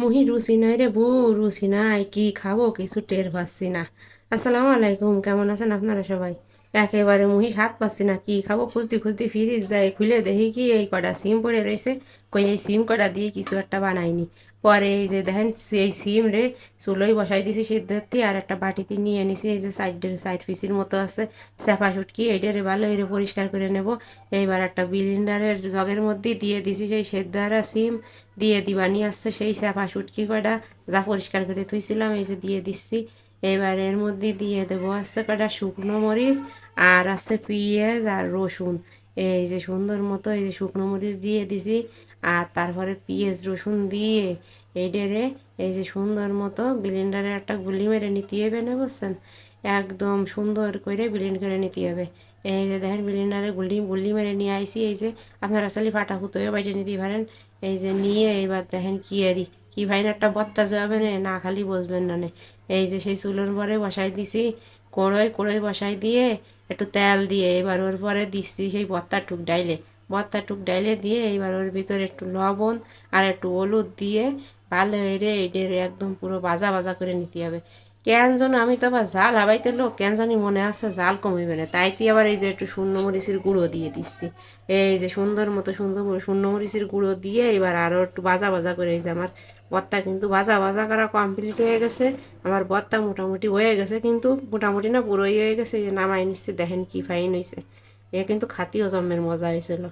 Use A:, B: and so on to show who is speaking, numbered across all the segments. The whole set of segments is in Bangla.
A: মুহি রুচি নাই রে, বউ রুচি নাই, কি খাব কিছু টের পাচ্ছি না। আসসালামু আলাইকুম, কেমন আছেন আপনারা সবাই? একেবারে মুহি হাত পাচ্ছি না, কি খাব? খুঁজতে খুঁজতে ফ্রিজ যাই, খুলে দেখি কি এই কটা সিম পড়ে রয়েছে। কই এই সিম কটা দিয়ে কিছু একটা বানাইনি। পরে এই যে দেখেন এই সিম রে চুলোই বসাই দিছি সিদ্ধতি আর একটা বাটিতে নিয়ে নিছি, এই যে সাইড সাইড পিসির মতো আছে চেপা সুটকি এইটারে ভালো এরে পরিষ্কার করে নেব। এইবার একটা বিলিন্ডারের জগের মধ্যে দিয়ে দিছি সেই সেদ্ধারা সিম, দিয়ে দিবানি আসছে সেই চেপা সুটকি কয়টা, যা পরিষ্কার করে থুইছিলাম, এই যে দিয়ে দিচ্ছি। এবার এর মধ্যে দিয়ে দেবো আছে কয়টা শুকনো মরিচ, আর আছে পেঁয়াজ আর রসুন। এই যে সুন্দর মতো এই যে শুকনো মরিচ দিয়ে দিছি, আর তারপরে পিঁয়াজ রসুন দিয়ে এই এইটারে এই যে সুন্দর মতো ব্লেন্ডারে একটা গুলি মেরে নিতে হবে না বুঝছেন? একদম সুন্দর করে ব্লেন্ড করে নিতে হবে। এই যে দেখেন ব্লেন্ডারে গুলি গুলি মেরে নিয়ে আইসি এই যে আপনারা আসলে ফাটা ফুটোয় বাইটে নিতে পারেন। এই যে নিয়ে এবার দেখেন কি আরি কি ভাই একটা বত্তা যাবে না খালি বসবেন না। এই যে সেই চুলোর পরে বসাই দিছি, কড়ই কড়ই বসাই দিয়ে একটু তেল দিয়ে এবার ওর পরে দিচ্ছি সেই বত্তা টুক ডাইলে। বত্তা টুক ডাইলে দিয়ে এবার ওর ভিতরে একটু লবণ আর একটু হলুদ দিয়ে ভালো এরে এডের একদম পুরো বাজা বাজা করে নিতে হবে। কেন যেন আমি তো আবার জাল হাবাইতে লোক, কেন জানি মনে আছে জাল কমিবে না। তাইতে আবার এই যে একটু শূন্য মরিচের গুঁড়ো দিয়ে দিচ্ছি। এই যে সুন্দর মতো সুন্দর শূন্য মরিচের গুঁড়ো দিয়ে এবার আরও একটু বাজা বাজা করে এই যে আমার বত্তা কিন্তু বাজা বাজা করা কমপ্লিট হয়ে গেছে। আমার বত্তা মোটামুটি হয়ে গেছে কিন্তু মোটামুটি না পুরোই হয়ে গেছে। যে নামাই নিচ্ছে, দেখেন কি ফাইন হয়েছে এ কিন্তু খাতিও জন্মের মজা হয়েছিল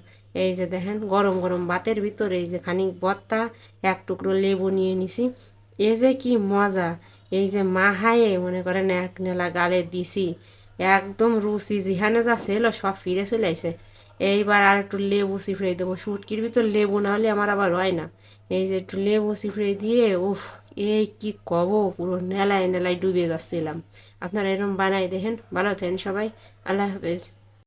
A: এই যে দেখেন, গরম গরম বাতের ভিতরে এই যে খানিক বত্তা এক টুকরো লেবু নিয়ে নিছি। এ যে কি মজা! এই যে মাহায়ে মনে করেন এক নেলা গালে দিছি, একদম রুচি যেখানে যা ছিল সব ফিরে চলে আইছে। এইবার আর একটু লেবু চিফড়ে দেবো, শুটকির ভিতর লেবু না হলে আমার আবার হয় না। এই যে একটু লেবু চিফড়ে দিয়ে, উফ, এই কি কব, পুরো নেলায় নেলায় ডুবে যাচ্ছিলাম। আপনারা এরকম বানাই দেখেন, ভালো থাকেন সবাই, আল্লাহ হাফেজ।